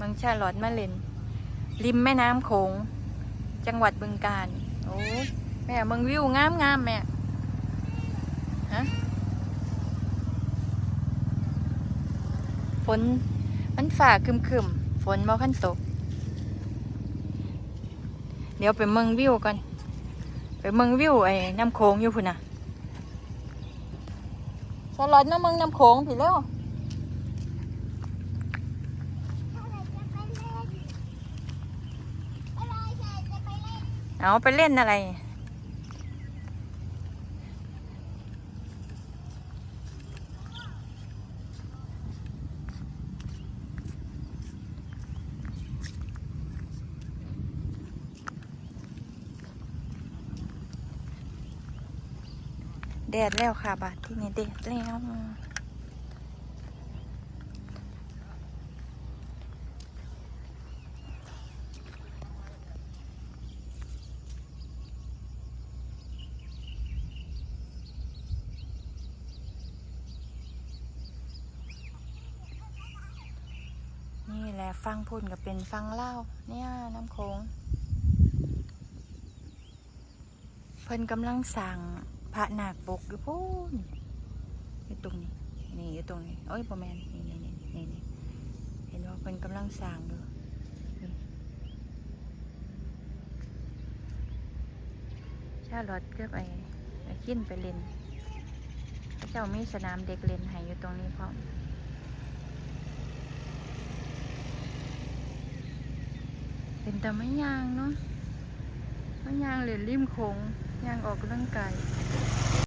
เมืองชาลอดมาเลนริมแม่น้ำโขง จังหวัดบึงกาฬโอ้แม่เมืองวิวงามงามแม่ฮะฝนมันฝ่าคึมคึมฝนบ่ขั้นตก เดี๋ยวไปเมืองวิวก่อนไปเมืองวิวไอ้น้ำโขงอยู่พุ่นนะชาลอดมาเมืองน้ำโขงพี่เร็ว เอาไปเล่นอะไร แดดแล้วค่ะบาทที่นี่แดดแล้ว นี่ แหละฟังพุ่นก็เป็นฟังเล่าเนี่ยน้ำโขงเพิ่นกำลังสั่งพระนาคปกอยู่พูนอยู่ตรงนี้นี่อยู่ตรงนี้โอ้ยประแมนนี่นี่นี่นี่นี่เห็นว่าเพิ่นกำลังสั่งอยู่นี่ชาลอตก็ไปไปขิ้นไปเล่นเจ้ามีสนามเด็กเล่นให้อยู่ตรงนี้พร้อม เป็นแต่ไม่ยางเนาะไม่ยางเหรียริมโขงยางออกร่างกาย